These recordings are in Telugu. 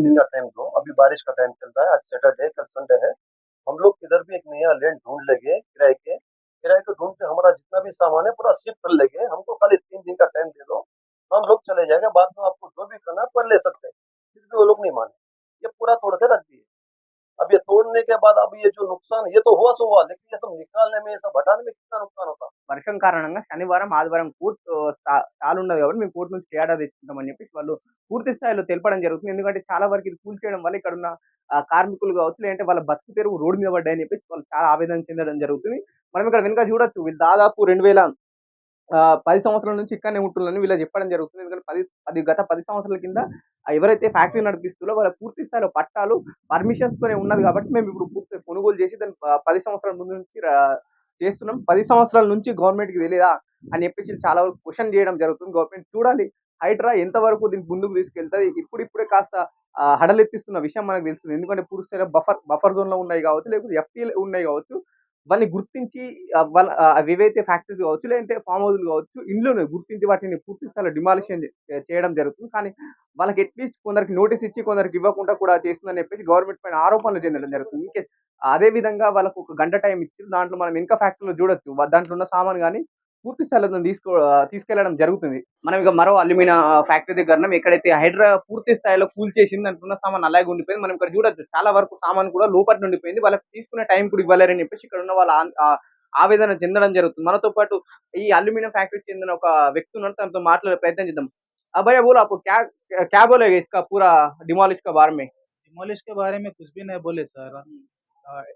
तीन दिन का टाइम दो। अभी बारिश का टाइम चल रहा है, आज सैटरडे कल संडे है। हम लोग इधर भी एक नया लैंड ढूंढ लेंगे, किराए के। किराए को ढूंढ के हमारा जितना भी सामान है, पूरा शिफ्ट कर लेंगे। हमको खाली तीन दिन का टाइम दे दो। हम लोग चले जाएँगे, बाद में आपको जो भी करना कर ले सकते हैं। फिर भी वो लोग नहीं माने। ये पूरा तोड़ के रख दिए। अब ये तोड़ने के बाद अब ये जो नुकसान ये तो हुआ सो हुआ लेकिन ये सब निकालने में ये सब हटाने में कितना नुकसान होता వర్షం కారణంగా శనివారం ఆదివారం కోర్టు స్టాల్ ఉన్నది కాబట్టి మేము కోర్టు నుంచి స్టే ఆర్డర్ తెచ్చుకుంటామని చెప్పేసి వాళ్ళు పూర్తి స్థాయిలో తెలపడం జరుగుతుంది ఎందుకంటే చాలా వరకు ఇది కూల్ చేయడం వల్ల ఇక్కడ ఉన్న ఆ, కార్మికులు కావచ్చు లేదంటే వాళ్ళ బతుకు తెరువు రోడ్డు మీద పడ్డాయని చెప్పేసి వాళ్ళు చాలా ఆవేదన చెందడం జరుగుతుంది మనం ఇక్కడ వెనుక చూడొచ్చు వీళ్ళు దాదాపు రెండు వేల ఆ, పది సంవత్సరాల నుంచి ఇక్కడనే ఉంటున్నారని వీళ్ళు చెప్పడం జరుగుతుంది. ఎందుకంటే పది పది గత పది సంవత్సరాల కింద ఎవరైతే ఫ్యాక్టరీ నడిపిస్తున్నారో వాళ్ళ పూర్తి స్థాయిలో పట్టాలు పర్మిషన్స్ తోనే ఉన్నది కాబట్టి మేము ఇప్పుడు పూర్తి కొనుగోలు చేసి దాన్ని పది సంవత్సరాల ముందు నుంచి చేస్తున్నాం. పది సంవత్సరాల నుంచి గవర్నమెంట్కి తెలియదా అని చెప్పేసి చాలా వరకు క్వశ్చన్ చేయడం జరుగుతుంది. గవర్నమెంట్ చూడాలి. హైడ్రా ఎంతవరకు దీన్ని ముందుకు తీసుకెళ్తుంది? ఇప్పుడిప్పుడే కాస్త హడలెత్తిస్తున్న విషయం మనకు తెలుస్తుంది. ఎందుకంటే పూర్తి స్థాయిలో బఫర్ బఫర్ జోన్లో ఉన్నాయి కావచ్చు లేకపోతే ఎఫ్టీ ఉన్నాయి కావచ్చు వాళ్ళని గుర్తించి వాళ్ళ అవి ఏవైతే ఫ్యాక్టరీస్ కావచ్చు లేదంటే ఫామ్ హౌస్లు కావచ్చు ఇండ్లను గుర్తించి వాటిని పూర్తి స్థాయిలో డిమాలిషన్ చేయడం జరుగుతుంది. కానీ వాళ్ళకి అట్లీస్ట్ కొందరికి నోటీస్ ఇచ్చి కొందరికి ఇవ్వకుండా కూడా చేస్తుందని చెప్పేసి గవర్నమెంట్ పైన ఆరోపణలు చెందడం జరుగుతుంది. ఇంకే అదే విధంగా వాళ్ళకు ఒక గంట టైం ఇచ్చి దాంట్లో మనం ఇంకా ఫ్యాక్టరీలో చూడొచ్చు. దాంట్లో ఉన్న సామాన్ కానీ పూర్తి స్థాయిలో దాన్ని తీసుకో ఆ, తీసుకెళ్లడం జరుగుతుంది మనం ఇక మరో అల్యూమినియం ఫ్యాక్టరీ దగ్గర ఉన్నాం. ఎక్కడైతే హైడ్రా పూర్తి స్థాయిలో కూల్ చేసింది అంటున్న సామాన్ అలాగే ఉండిపోయింది మనం ఇక్కడ చూడొచ్చు చాలా వరకు సామాన్ కూడా లోపల ఉండిపోయింది వాళ్ళకి తీసుకునే టైం కూడా ఇవ్వలేరని చెప్పేసి ఇక్కడ ఉన్న వాళ్ళ ఆ- ఆ ఆవేదన చెందడం జరుగుతుంది మనతో పాటు ఈ అల్యూమినియం ఫ్యాక్టరీకి చెందిన ఒక వ్యక్తి ఉన్నాడు తనతో మాట్లాడే ప్రయత్నం చేద్దాం అబ్బాయి బోలో आपको क्या क्या बोलेगा इसका पूरा डिमोलिश का बारे में डिमोलिश के बारे में कुछ भी नहीं बोले सर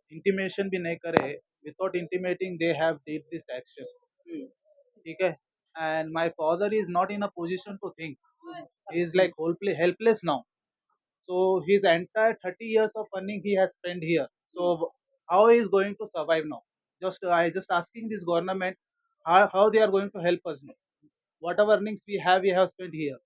इंटीमेशन भी नहीं करे without intimating they have did this action ठीक है? And my father is not in a position to think he is like helpless now so his entire thirty years of earning he has spend here so how is going to survive now just I just asking this government how they are going to help us now whatever earnings we have you have spend here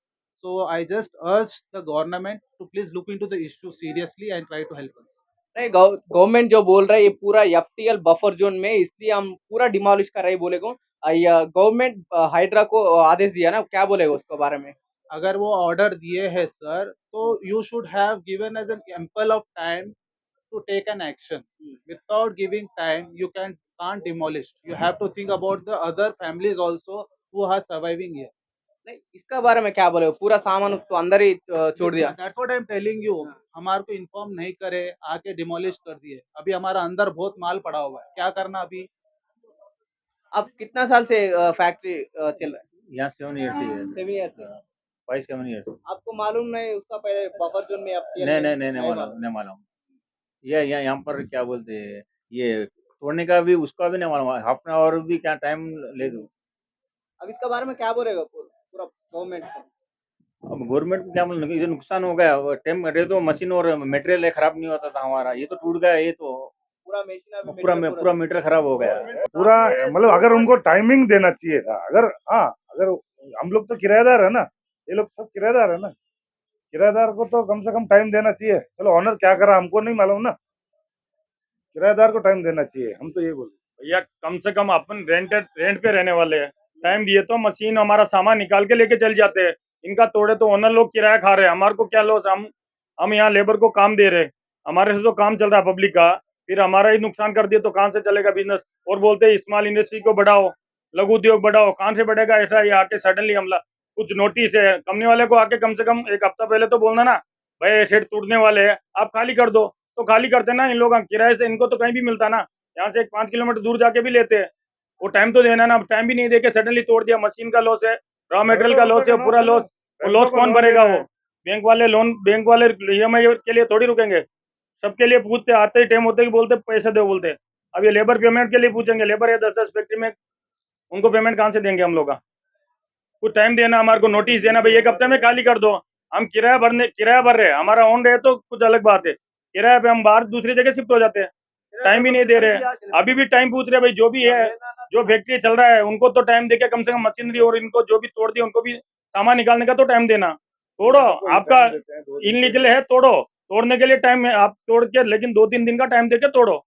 so, i just urge the government to please look into the issue seriously and try to help us. नहीं गवर्नमेंट जो बोल रहा है, ये पूरा F T L buffer zone में इसलिए हम पूरा डिमोलिश कर रहे बोले को गवर्नमेंट हाइड्रा को आदेश दिया ना क्या बोलेगा उसके बारे में? अगर वो ऑर्डर दिए है सर तो you should have given as an ample of time to take an action. without giving time you can can't demolish. You have to think about the other families also who are surviving here. नहीं इसका बारे में क्या बोलेगा? पूरा सामान तो अंदर ही छोड़ दिया। That's what I am telling you हमारे को इन्फॉर्म नहीं करे आके डिमोलिश कर दिए। अभी हमारा अंदर बहुत माल पड़ा हुआ है। क्या करना अभी? अब कितना साल से फैक्ट्री चल रहा है? यहाँ सेवन ईयर से सेवन ईयर से। फाइव सेवन ईयर से। आपको मालूम नहीं उसका पहले बफर जोन में FTL नहीं नहीं नहीं नहीं मालूम नहीं मालूम। ये ये यहाँ पर क्या बोलते हैं ये तोड़ने का भी उसका भी नहीं मालूम। हाफ़ एन आवर भी क्या टाइम ले दो? अब इसके बारे में क्या बोलेगा पूरा गवर्नमेंट अब गवर्नमेंट को क्या ये नुकसान हो गया। टाइम रहे तो मशीन और मटेरियल खराब नहीं होता था हमारा। ये तो टूट गया ये तो पूरा मशीन पूरा मीटर खराब हो गया। पूरा मतलब अगर उनको टाइमिंग देना चाहिए था अगर हाँ अगर हम लोग तो किराएदार है ना ये लोग सब किराएदार है ना। किराएदार को तो कम से कम टाइम देना चाहिए। चलो ऑनर क्या करा हमको नहीं मालूम ना। किराएदार को टाइम देना चाहिए हम तो ये बोल भैया कम से कम अपन रेंटेड रेंट पे रहने वाले हैं। टाइम दिए तो मशीन हमारा सामान निकाल के लेके चल जाते हैं। इनका तोड़े तो ओनर लोग किराया खा रहे हैं। हमारे को क्या लॉस हम हम यहाँ लेबर को काम दे रहे हैं। हमारे से तो काम चल रहा है पब्लिक का। फिर हमारा ही नुकसान कर दिया तो कहाँ से चलेगा बिज़नेस और बोलते हैं स्मॉल इंडस्ट्री को बढ़ाओ लघु उद्योग बढ़ाओ कहाँ से बढ़ेगा ऐसा ये आके सडनली हमला। कुछ नोटिस है कंपनी वाले को आके कम से कम एक हफ़्ता पहले तो बोलना ना भाई शेड टूटने वाले हैं आप खाली कर दो। तो खाली करते ना इन लोग किराए से इनको तो कहीं भी मिलता ना। यहाँ से एक पाँच किलोमीटर दूर जाके भी लेते हैं। वो टाइम तो देना ना टाइम भी नहीं देके सडनली तोड़ दिया। मशीन का लॉस है रॉ मेटेरियल का लॉस है पूरा लॉस लॉस कौन भरेगा वो? बैंक वाले लोन बैंक वाले ई के लिए थोड़ी रुकेंगे। सबके लिए पूछते आते ही टाइम होते ही बोलते पैसे दो बोलते। अब ये लेबर पेमेंट के लिए पूछेंगे लेबर है दस दस फैक्ट्री में उनको पेमेंट कहाँ से देंगे हम लोग? का कुछ टाइम देना हमारे को नोटिस देना भाई एक हफ़्ते में खाली कर दो। हम किराया भरने किराया भर रहे हैं हमारा ओन रहे तो कुछ अलग बात है। किराया पे हम बाहर दूसरी जगह शिफ्ट हो जाते हैं। टाइम भी नहीं दे रहे अभी भी टाइम पूछ रहे भाई जो भी है जो फैक्ट्री चल रहा है उनको तो टाइम देके कम से कम मशीनरी और इनको जो भी तोड़ दिया उनको भी सामान निकालने का तो टाइम देना। तोड़ो आपका इन निकले है तोड़ो। तोड़ने के लिए टाइम है आप तोड़ के लेकिन दो तीन दिन का टाइम देके तोड़ो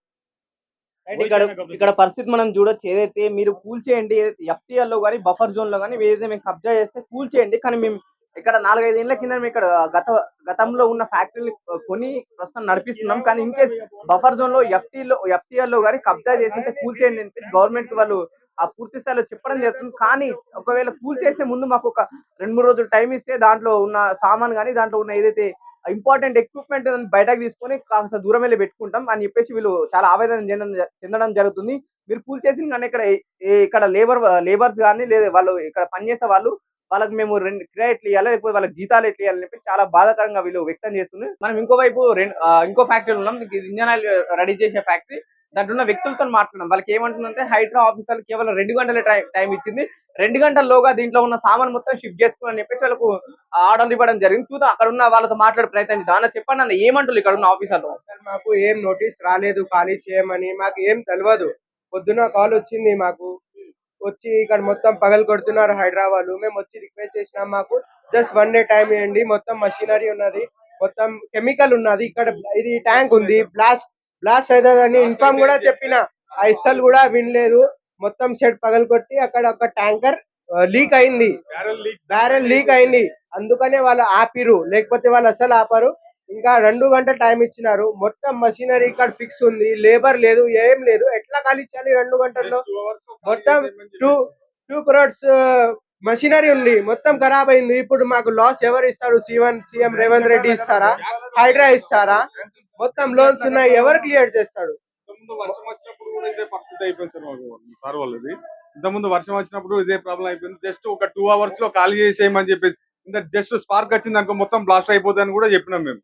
రైట్ ఇక్కడ ఇక్కడ పరిస్థితి మనం చూడొచ్చు ఏదైతే మీరు కూల్ చేయండి ఎఫ్టీఎల్ లో కానీ బఫర్ జోన్ లో కానీ ఏదైతే మేము కబ్జా చేస్తే కూల్ చేయండి కానీ మేము ఇక్కడ నాలుగైదు ఏళ్ల కింద మేము ఇక్కడ గత గతంలో ఉన్న ఫ్యాక్టరీలు కొని ప్రస్తుతం నడిపిస్తున్నాం కానీ ఇన్ కేస్ బఫర్ జోన్ లో ఎఫ్టీలో ఎఫ్టీఎల్ లో కానీ కబ్జా చేసింటే కూల్ చేయండి అని చెప్పేసి గవర్నమెంట్ కి వాళ్ళు ఆ పూర్తి స్థాయిలో చెప్పడం జరుగుతుంది కానీ ఒకవేళ కూల్ చేసే ముందు మాకు ఒక రెండు మూడు రోజులు టైం ఇస్తే దాంట్లో ఉన్న సామాన్ కానీ దాంట్లో ఉన్న ఏదైతే ఇంపార్టెంట్ ఎక్విప్మెంట్ బయటకు తీసుకొని కాస్త దూరం వెళ్ళి పెట్టుకుంటాం అని చెప్పేసి వీళ్ళు చాలా ఆవేదన చెందడం చెందడం జరుగుతుంది. మీరు కూల్ చేసి కానీ ఇక్కడ ఇక్కడ లేబర్ లేబర్స్ కానీ లేదా వాళ్ళు ఇక్కడ పనిచేసే వాళ్ళు వాళ్ళకి మేము రెండు కిరాయి ఎట్లు ఇవ్వాలి లేకపోతే వాళ్ళకి జీతాలు ఎట్లు ఇవ్వాలని చెప్పి చాలా బాధాకరంగా వీళ్ళు వ్యక్తం చేస్తుంది మనం ఇంకోవైపు రెండు ఇంకో ఫ్యాక్టరీ ఉన్నాం. మీకు ఇంజన్ ఆయిల్ రెడీ చేసే ఫ్యాక్టరీ. దాంట్లో ఉన్న వ్యక్తులతో మాట్లాడడం. వాళ్ళకి ఏమంటుందంటే హైడ్రా ఆఫీసర్లు కేవలం రెండు గంటల టైం టైం ఇచ్చింది. రెండు గంటల్లోగా దీంట్లో ఉన్న సామాన్ మొత్తం షిఫ్ట్ చేసుకోవాలని చెప్పేసి వాళ్ళకు ఆర్డర్ ఇవ్వడం జరిగింది. చూద్దాం అక్కడ ఉన్న వాళ్ళతో మాట్లాడే ప్రయత్నం చేద్దాం. అన్న చెప్పండి అన్న ఏమంటారు ఇక్కడ ఉన్న ఆఫీసర్లు మాకు ఏం నోటీస్ రాలేదు ఖాళీ చేయమని. మాకు ఏం తెలియదు పొద్దున కాల్ వచ్చింది మాకు. వచ్చి ఇక్కడ మొత్తం పగలు కొడుతున్నారు హైదరాబాద్ మేము వచ్చి రిక్వెస్ట్ చేసినాం మాకు. జస్ట్ వన్ డే టైం ఇవ్వండి మొత్తం మషినరీ ఉన్నది. మొత్తం కెమికల్ ఉన్నది. ఇక్కడ ఇది ట్యాంక్ ఉంది. బ్లాస్ట్ బ్లాస్ట్ అవుతుందని ఇన్ఫార్మ్ కూడా చెప్పిన. ఆ ఇస్తలు కూడా వినలేదు. మొత్తం షెడ్ పగలు కొట్టి అక్కడ ఒక ట్యాంకర్ లీక్ అయింది. Barrel leak. అయింది. అందుకనే వాళ్ళు ఆపిరు లేకపోతే వాళ్ళు అసలు ఆపరు. ఇంకా రెండు గంటల టైం ఇచ్చినారు. మొత్తం మషినరీ ఇక్కడ ఫిక్స్ ఉంది. లేబర్ లేదు ఏం లేదు. ఎట్లా ఖాళీ చేయాలి రెండు గంటల్లో? మొత్తం టూ టూ క్రోడ్స్ మషినరీ ఉంది. మొత్తం ఖరాబ్ అయింది ఇప్పుడు మాకు లాస్ ఎవరు ఇస్తారు? సీఎం సీఎం రేవంత్ రెడ్డి ఇస్తారా? హైడ్రా ఇస్తారా? మొత్తం లోన్స్ ఉన్నాయి. ఎవరు క్లియర్ చేస్తాడు? వర్షం వచ్చినప్పుడు కూడా ఇదే పరిస్థితి అయిపోయింది సార్ మాకు సార్ వాళ్ళది. ఇంతకుముందు వర్షం వచ్చినప్పుడు ఇదే ప్రాబ్లం అయిపోయింది. జస్ట్ ఒక టూ అవర్స్లో ఖాళీ చేసేయమని చెప్పేసి ఇంత జస్ట్ స్పార్క్ వచ్చింది అనుకో మొత్తం బ్లాస్ట్ అయిపోతుంది అని కూడా చెప్పినాం మేము.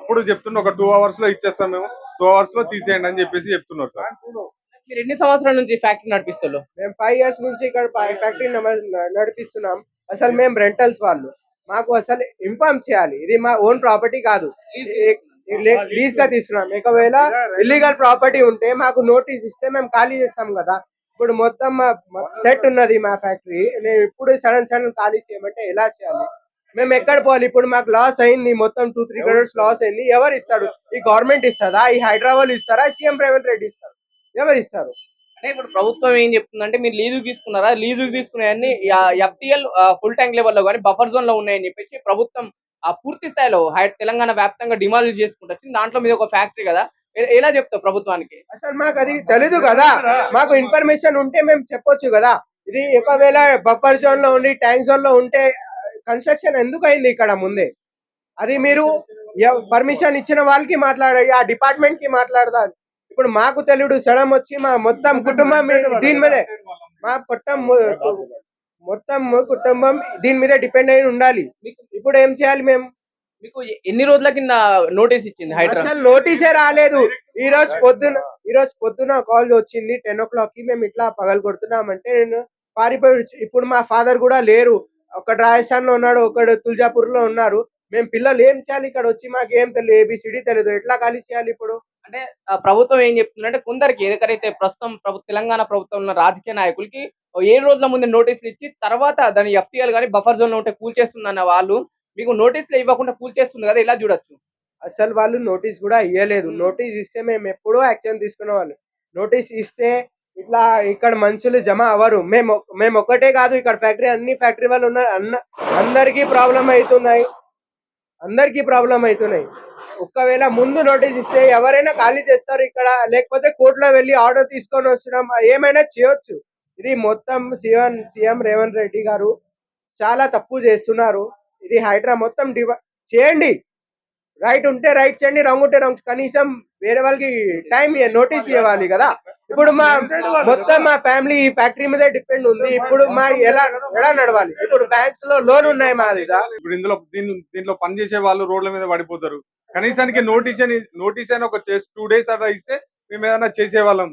అప్పుడు చెప్తున్నా ఒక టూ అవర్స్లో ఇచ్చేస్తాం మేము. టూ అవర్స్లో తీసేయండి అని చెప్పేసి చెప్తున్నారు సార్. మీరు ఎన్ని సంవత్సరాల నుంచి ఫ్యాక్టరీ నడిపిస్తారు మేము ఫైవ్ ఇయర్స్ నుంచి ఇక్కడ ఫ్యాక్టరీ నడిపిస్తున్నాం. అసలు మేము రెంటల్స్ వాళ్ళు. మాకు అసలు ఇన్ఫార్మ్ చేయాలి. ఇది మా ఓన్ ప్రాపర్టీ కాదు. లీజ్గా తీసుకున్నాం. ఒకవేళ ఇల్లీగల్ ప్రాపర్టీ ఉంటే మాకు నోటీస్ ఇస్తే మేము ఖాళీ చేస్తాం కదా. ఇప్పుడు మొత్తం సెట్ ఉన్నది మా ఫ్యాక్టరీ నేను ఇప్పుడు సడన్ సడన్ ఖాళీ చేయమంటే ఎలా చేయాలి? మేము ఎక్కడ పోవాలి? ఇప్పుడు మాకు లాస్ అయింది మొత్తం టూ త్రీ క్రోర్స్ లాస్ అయింది. ఎవరు ఇస్తాడు ఈ గవర్నమెంట్ ఇస్తుందా ఈ హైదరాబాద్ ఇస్తారా? సీఎం రేవంత్ రెడ్డి ఇస్తారు. ఎవరు ఇస్తారు? అంటే ఇప్పుడు ప్రభుత్వం ఏం చెప్తుందంటే మీరు లీజు తీసుకున్నారా? లీజు తీసుకున్నాయన్ని ఎఫ్టిఎల్ ఫుల్ ట్యాంక్ లెవెల్లో కానీ బఫర్ జోన్లో ఉన్నాయని చెప్పేసి ప్రభుత్వం ఆ పూర్తి స్థాయిలో హై- తెలంగాణ వ్యాప్తంగా డిమాలిజ్ చేసుకుంటూ వచ్చింది. దాంట్లో మీద ఒక ఫ్యాక్టరీ కదా. ఎలా చెప్తావు ప్రభుత్వానికి? అసలు మాకు అది తెలీదు కదా. మాకు ఇన్ఫర్మేషన్ ఉంటే మేము చెప్పొచ్చు కదా. ఇది ఒకవేళ బఫర్ జోన్లో ఉండి ట్యాంక్ జోన్లో ఉంటే కన్స్ట్రక్షన్ ఎందుకు అయింది ఇక్కడ ముందే? అది మీరు పర్మిషన్ ఇచ్చిన వాళ్ళకి మాట్లాడాలి ఆ డిపార్ట్మెంట్కి మాట్లాడదాం ఇప్పుడు మాకు తెలుగు సడన్ వచ్చి మా మొత్తం కుటుంబం దీని మీదే. మా కుటుంబం మొత్తం కుటుంబం దీని మీద డిపెండ్ అయి ఉండాలి. ఇప్పుడు ఏం చేయాలి మేము? మీకు ఎన్ని రోజుల కింద నోటీస్ ఇచ్చింది అసలు నోటీసే రాలేదు. ఈ రోజు పొద్దున ఈ రోజు పొద్దున కాల్ వచ్చింది టెన్ ఓ క్లాక్కి మేము ఇట్లా పగలు కొడుతున్నామంటే నేను పారిపోయి ఇప్పుడు మా ఫాదర్ కూడా లేరు. ఒకడు రాజస్థాన్లో ఉన్నాడు ఒకడు తుల్జాపూర్లో ఉన్నారు. మేము పిల్లలు ఏం చేయాలి ఇక్కడ వచ్చి మాకు ఏం తెలియదు ఏబిసిడి తెలియదు. ఎట్లా ఖాళీ చేయాలి ఇప్పుడు? అంటే ప్రభుత్వం ఏం చెప్తుందంటే కొందరికి ఎక్కడైతే ప్రస్తుతం ప్రభు తెలంగాణ ప్రభుత్వం ఉన్న రాజకీయ నాయకులకి ఏడు రోజుల ముందు నోటీసులు ఇచ్చి తర్వాత దాని ఎఫ్టీఎల్ కానీ బఫర్ జోన్లో ఉంటే కూల్ చేస్తుందన్న వాళ్ళు మీకు నోటీసులు ఇవ్వకుండా కూల్ చేస్తుంది కదా ఇలా చూడొచ్చు. అసలు వాళ్ళు నోటీస్ కూడా ఇవ్వలేదు. నోటీస్ ఇస్తే మేము ఎప్పుడో యాక్షన్ తీసుకునే వాళ్ళు. నోటీస్ ఇస్తే ఇట్లా ఇక్కడ మనుషులు జమ అవ్వరు. మేము మేము ఒక్కటే కాదు ఇక్కడ ఫ్యాక్టరీ అన్ని ఫ్యాక్టరీ వాళ్ళు ఉన్నారు అన్న అందరికీ ప్రాబ్లం అవుతున్నాయి అందరికీ ప్రాబ్లం అవుతున్నాయి ఒకవేళ ముందు నోటీస్ ఇస్తే ఎవరైనా ఖాళీ చేస్తారు ఇక్కడ. లేకపోతే కోర్టులో వెళ్ళి ఆర్డర్ తీసుకొని వస్తున్నాం. ఏమైనా చేయొచ్చు. ఇది మొత్తం సీఎం సీఎం రేవంత్ రెడ్డి గారు చాలా తప్పు చేస్తున్నారు. ఇది హైడ్రా మొత్తం డివై చేయండి. రైట్ ఉంటే రైట్ చేయండి రాంగ్ ఉంటే రాంగ్. కనీసం వేరే వాళ్ళకి టైం నోటీస్ ఇవ్వాలి కదా. ఇప్పుడు మా మొత్తం మా ఫ్యామిలీ ఈ ఫ్యాక్టరీ మీద డిపెండ్ ఉంది. ఇప్పుడు మా ఎలా ఎలా నడవాలి? ఇప్పుడు బ్యాంక్స్లో లోన్ ఉన్నాయి మా దగ్గర. ఇప్పుడు ఇందులో దీని దీంట్లో పనిచేసే వాళ్ళు రోడ్ల మీద పడిపోతారు. కనీసానికి నోటీస్ అని నోటీస్ అయినా ఒక టూ డేస్ అట్లా ఇస్తే మేము ఏదైనా చేసేవాళ్ళం.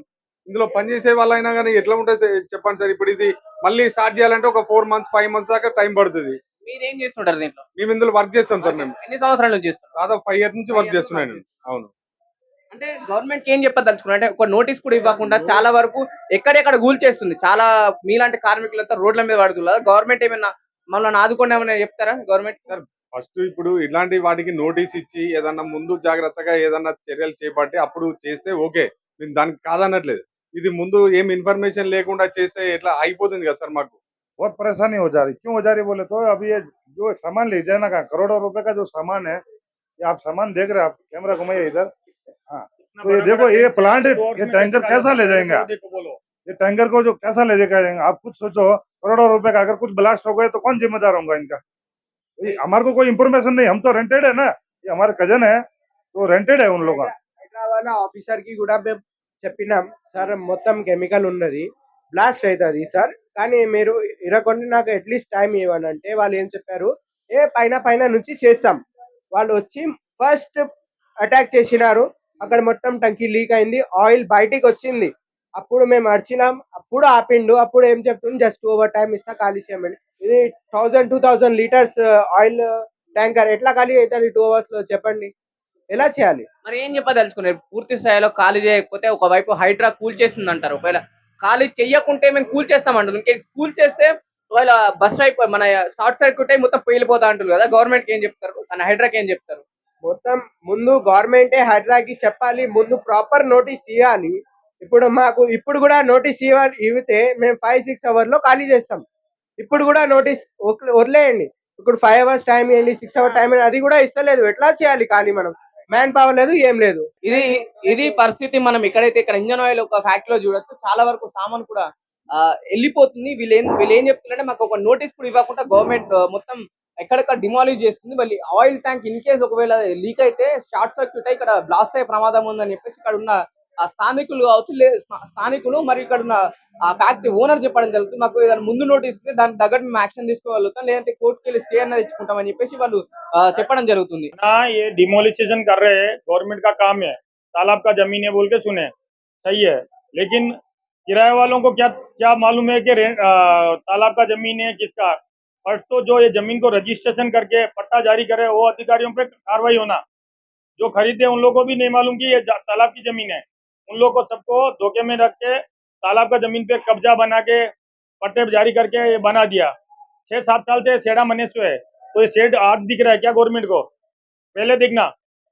ఇందులో పనిచేసే వాళ్ళైనా కానీ ఎట్లా ఉంటుంది సార్ చెప్పండి సార్. ఇప్పుడు ఇది మళ్ళీ స్టార్ట్ చేయాలంటే ఒక ఫోర్ మంత్స్ ఫైవ్ మంత్స్ దాకా టైం పడుతుంది. మీరు చేస్తుంటారు దీంట్లో? మేము ఇందులో వర్క్ చేస్తాం సార్ మేము. ఎన్ని సంవత్సరాల నుంచి చేస్తున్నారు? దాదాపు ఫైవ్ ఇయర్స్ నుంచి వర్క్ చేస్తున్నాను. నేను. అవును. అంటే గవర్నమెంట్ ఏం చెప్పదలుచుకున్నారు? అంటే ఒక నోటీస్ కూడా ఇవ్వకుండా చాలా వరకు ఎక్కడెక్కడ గూల్ చేస్తుంది చాలా మీలాంటి కార్మికులంతా రోడ్ల మీద పడుతున్నారు. గవర్నమెంట్ ఏమైనా మమ్మల్ని ఆదుకోండి ఏమైనా చెప్తారా గవర్నమెంట్ ఫస్ట్ ఇప్పుడు ఇలాంటి వాటికి నోటీస్ ఇచ్చి ఏదన్నా ముందు జాగ్రత్తగా ఏదన్నా చర్యలు చేపట్టి అప్పుడు చేస్తే ఓకే. నేను దానికి కాదనట్లేదు. ఇది ముందు ఏం ఇన్ఫర్మేషన్ లేకుండా చేస్తే ఎట్లా అయిపోతుంది కదా సార్ మాకు बहुत परेशानी हो जा रही क्यों हो जा रही बोले तो अभी ये जो सामान ले जाना का करोड़ों रुपए का जो सामान है ये आप सामान देख रहे हैं आप कैमरा घुमाइए इधर हाँ तो ये देखो ये प्लांट ये टैंकर कैसा ले जाएंगे आप देखो बोलो ये टैंकर को जो कैसा ले जाएंगे आप खुद सोचो करोड़ों रुपए का अगर कुछ ब्लास्ट हो गए तो कौन जिम्मेदार होगा इनका ये हमारे को कोई इन्फॉर्मेशन नहीं हम तो रेंटेड है ना ये हमारे कजन है तो रेंटेड है उन लोगों का హైదరాబాద్ ఆఫీసర్ కి కూడా మేము చెప్పినాం సార్ మొత్తం కెమికల్ ఉన్నది బ్లాస్ట్ అవుతుంది సార్. కానీ మీరు ఇరగొండి నాకు అట్లీస్ట్ టైం ఇవ్వను అంటే వాళ్ళు ఏం చెప్పారు ఏ పైన పైన నుంచి చేస్తాం. వాళ్ళు వచ్చి ఫస్ట్ అటాక్ చేసినారు. అక్కడ మొత్తం టంకీ లీక్ అయింది ఆయిల్ బయటికి వచ్చింది. అప్పుడు మేము అరిచినాం అప్పుడు ఆపిండు అప్పుడు ఏం చెప్తుంది జస్ట్ ఓవర్ టైం ఇస్తా ఖాళీ చేయమని ఇది thousand two thousand litres oil tanker ఎట్లా ఖాళీ అవుతుంది టూ అవర్స్లో చెప్పండి. ఎలా చేయాలి? మరి ఏం చెప్పదలుచుకున్నారు? పూర్తి స్థాయిలో ఖాళీ చేయకపోతే ఒకవైపు హైడ్రా కూల్ చేస్తుంది అంటారు ఒకవేళ ఖాళీ చెయ్యకుంటే మేము కూల్ చేస్తామంటారు. ఇంకే కూల్ చేస్తే ఒకవేళ బస్ అయిపోయి మన షార్ట్ సర్క్యూట్ అయి మొత్తం పేలిపోతా అంటారు కదా గవర్నమెంట్ ఏం చెప్తారు? మన హైడ్రాకి ఏం చెప్తారు? మొత్తం ముందు గవర్నమెంటే హైడ్రాకి చెప్పాలి. ముందు ప్రాపర్ నోటీస్ ఇవ్వాలి. ఇప్పుడు మాకు ఇప్పుడు కూడా నోటీస్ ఇవ్వాలి ఇవితే మేము ఫైవ్ సిక్స్ అవర్లో ఖాళీ చేస్తాం. ఇప్పుడు కూడా నోటీస్ వదిలేయండి. ఇప్పుడు ఫైవ్ అవర్స్ టైం ఇవ్వండి సిక్స్ అవర్ టైం అది కూడా ఇస్తలేదు. ఎట్లా చేయాలి ఖాళీ మనం? మ్యాన్ పవర్ లేదు ఏం లేదు. ఇది ఇది పరిస్థితి మనం ఎక్కడైతే ఇక్కడ ఇంజన్ ఆయిల్ ఒక ఫ్యాక్టరీలో చూడొచ్చు. చాలా వరకు సామాన్ కూడా వెళ్ళిపోతుంది. వీళ్ళు ఏం వీళ్ళు ఏం చెప్తున్నారంటే మాకు ఒక నోటీస్ కూడా ఇవ్వకుండా గవర్నమెంట్ మొత్తం ఎక్కడెక్కడ డిమాలిష్ చేస్తుంది. మళ్ళీ ఆయిల్ ట్యాంక్ ఇన్ కేస్ ఒకవేళ లీక్ అయితే షార్ట్ సర్క్యూట్ అయి ఇక్కడ బ్లాస్ట్ అయ్యే ప్రమాదం ఉందని చెప్పేసి ఇక్కడ ఉన్న స్థానికులు కావచ్చు లే స్థా- స్థానికులు మరి ఇక్కడ ఉన్న ఆ ఫ్యాక్టరీ ఓనర్ చెప్పడం జరుగుతుంది మాకు ఏదైనా ముందు నోటీస్ ఇస్తే దానికి తగ్గట్టు మేము యాక్షన్ తీసుకోగలుగుతాం లేదంటే కోర్టుకి వెళ్ళి స్టే అన్నది ఇచ్చుకుంటామని చెప్పేసి వాళ్ళు ఆ, చెప్పడం జరుగుతుంది ना ये डिमोलिशन कर रहे हैं गवर्नमेंट का काम है तालाब का जमीन है बोल के सुने सही है लेकिन किराए वालों को क्या क्या मालूम है कि रेंट- आ, तालाब का जमीन है किसका फर्स्ट तो जो ये जमीन को रजिस्ट्रेशन करके पट्टा जारी करे वो अधिकारियों पे कार्रवाई होना जो खरीदे उन लोगों को भी नहीं मालूम कि ये जा- तालाब की जमीन है उन लोगों को सबको धोखे में रख के तालाब का ज़मीन पे कब्जा बना के पट्टे जारी करके ये बना दिया। छह सात साल से सेड़ा मनेस्व है। तो ये शेड आज दिख रहा है क्या गवर्नमेंट को? पहले दिखना।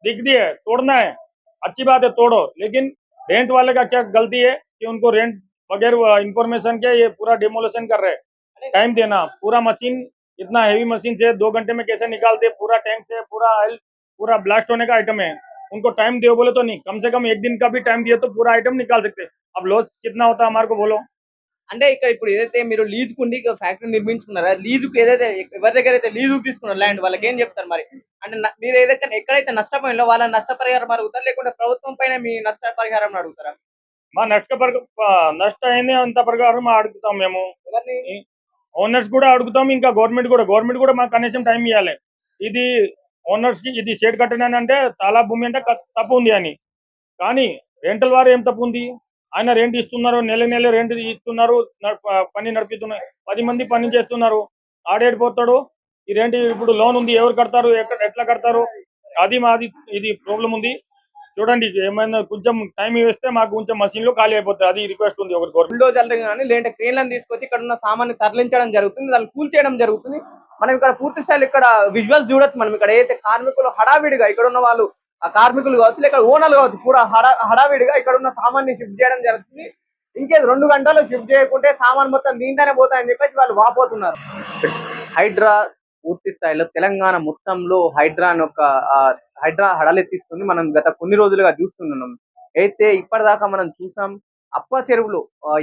दिख दिए तोड़ना है। अच्छी बात है तोड़ो। लेकिन रेंट वाले का क्या गलती है कि उनको रेंट बगैर इंफॉर्मेशन के ये पूरा डिमोलेशन कर रहे हैं? टाइम देना। पूरा मशीन इतना हैवी मशीन से दो घंटे में कैसे निकालते? पूरा टैंक से पूरा ऑयल पूरा ब्लास्ट होने का आइटम है। उनको टाइम दो बोले तो नहीं कम से कम एक दिन का भी टाइम दिए तो पूरा आइटम निकाल सकते अब लॉस कितना होता है हमारे को बोलो అంటే ఇక్కడ ఇప్పుడు ఏదైతే మీరు లీజ్ కుండి ఫ్యాక్టరీ నిర్మించుకున్నారో లీజుకు ఏదైతే ఎవరి దగ్గర అయితే లీజుకు తీసుకున్నారు ల్యాండ్ వాళ్ళకి ఏం చెప్తారు మరి అంటే న- మీరు ఏదైతే ఎక్కడైతే నష్టపోయిందో వాళ్ళ నష్టపరిహారం అడుగుతారు లేకుంటే ప్రభుత్వం పైన మీ నష్టపరిహారం అడుగుతారా మా నష్ట పర- నష్ట అయింది అంత ప్రకారం అడుగుతాం మేము ఎవరిని ఓనర్స్ కూడా అడుగుతాం ఇంకా గవర్నమెంట్ కూడా గవర్నమెంట్ కూడా మాకు కనీసం టైం ఇవ్వాలి ఇది ఓనర్స్కి ఇది షేడ్ కట్టడానికి అంటే తాలా భూమి అంటే తప్పు ఉంది అని. కానీ రెంటల్ వారు ఏం తప్పు ఉంది ఆయన రెంట్ ఇస్తున్నారు నెల నెల రెంట్ ఇస్తున్నారు పని నడిపిస్తున్నారు పది మంది పని చేస్తున్నారు. ఆడేడిపోతాడు ఈ రెంట్ ఇప్పుడు లోన్ ఉంది ఎవరు కడతారు ఎక్కడ ఎట్లా కడతారు? అది మాది ఇది ప్రాబ్లం ఉంది. చూడండి ఏమైనా కొంచెం టైం ఇస్తే మాకు కొంచెం మషిన్లో ఖాళీ అయిపోతుంది. అది రిక్వెస్ట్ ఉంది ఒక గవర్నమెంట్ బుల్డోజర్లు కానీ లేదంటే క్రేన్లను తీసుకొచ్చి ఇక్కడ ఉన్న సామాన్ని తరలించడం జరుగుతుంది. దాన్ని కూల్ చేయడం జరుగుతుంది. మనం ఇక్కడ పూర్తి స్థాయిలో ఇక్కడ విజువల్స్ చూడొచ్చు మనం. ఇక్కడ ఏదైతే కార్మికులు హడావిడిగా ఇక్కడ ఉన్న వాళ్ళు ఆ కార్మికులు కావచ్చు లేక ఓనర్లు కావచ్చు కూడా హడా హడావిడిగా ఇక్కడ ఉన్న సామాన్ని షిఫ్ట్ చేయడం జరుగుతుంది. ఇంకేది రెండు గంటలు షిఫ్ట్ చేయకుంటే సామాన్ మొత్తం దీంతోనే పోతాయని చెప్పేసి వాళ్ళు వాపోతున్నారు. హైడ్రా పూర్తి స్థాయిలో తెలంగాణ మొత్తంలో హైడ్రా అని ఒక ఆ, హైడ్రా హడలెత్తిస్తుంది. మనం గత కొన్ని రోజులుగా చూస్తున్నాం. అయితే ఇప్పటిదాకా మనం చూసాం అప్ప చెరువులు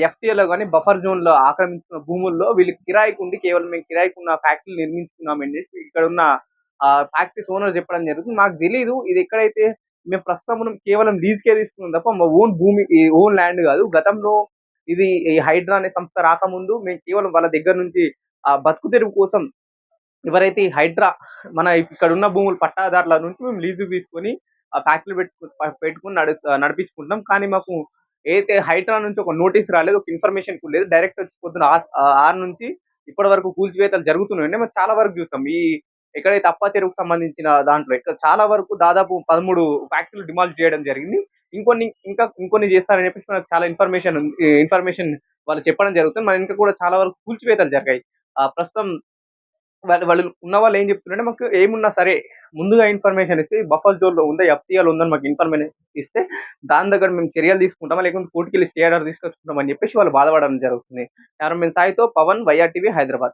ఎఫ్టీఏలో కానీ బఫర్ జోన్లో ఆక్రమించుకున్న భూముల్లో వీళ్ళు కిరాయికి ఉండి కేవలం మేము కిరాయికి ఉన్న ఫ్యాక్టరీలు నిర్మించుకున్నామని చెప్పి ఇక్కడ ఉన్న ఫ్యాక్టరీస్ ఓనర్ చెప్పడం జరుగుతుంది. మాకు తెలియదు ఇది ఎక్కడైతే మేము ప్రస్తుతం మనం కేవలం లీజ్కే తీసుకున్నాం తప్ప మా ఓన్ భూమి ఓన్ ల్యాండ్ కాదు. గతంలో ఇది ఈ హైడ్రా అనే సంస్థ రాకముందు మేము కేవలం వాళ్ళ దగ్గర నుంచి బతుకు తెరువు కోసం ఎవరైతే ఈ హైడ్రా మన ఇక్కడ ఉన్న భూములు పట్టాదారుల నుంచి మేము లీజు తీసుకొని ఆ ఫ్యాక్టరీ పెట్టు పెట్టుకుని నడు నడిపించుకుంటాం కానీ మాకు ఏదైతే హైడ్రా నుంచి ఒక నోటీస్ రాలేదు ఒక ఇన్ఫర్మేషన్ కూడా లేదు డైరెక్ట్ వచ్చి పొద్దున ఆ- ఆరు నుంచి ఇప్పటి వరకు కూల్చివేతలు జరుగుతున్నాయండి. మేము చాలా వరకు చూస్తాం ఈ ఎక్కడైతే అప్ప చెరువుకు సంబంధించిన దాంట్లో ఇక్కడ చాలా వరకు దాదాపు పదమూడు ఫ్యాక్టరీలు డిమాల్ట్ చేయడం జరిగింది. ఇంకొన్ని ఇంకా ఇంకొన్ని చేస్తారని చెప్పేసి మనకు చాలా ఇన్ఫర్మేషన్ ఇన్ఫర్మేషన్ వాళ్ళు చెప్పడం జరుగుతుంది. మన ఇంకా కూడా చాలా వరకు కూల్చివేతలు జరిగాయి. ప్రస్తుతం వాళ్ళు వాళ్ళు ఉన్న వాళ్ళు ఏం చెప్తున్నారంటే మాకు ఏమున్నా సరే ముందుగా ఇన్ఫర్మేషన్ ఇస్తే బఫర్ జోన్లో ఉందా ఎఫ్టీఆర్ ఉందని మాకు ఇన్ఫర్మేషన్ ఇస్తే దాని దగ్గర మేము చర్యలు తీసుకుంటామా? లేకుంటే కోర్టుకి వెళ్ళి స్టే ఆర్డర్ తీసుకొచ్చుకుంటామని చెప్పేసి వాళ్ళు బాధపడడం జరుగుతుంది. కెమెరామెన్ సాయితో పవన్ వైఆర్టీవీ హైదరాబాద్.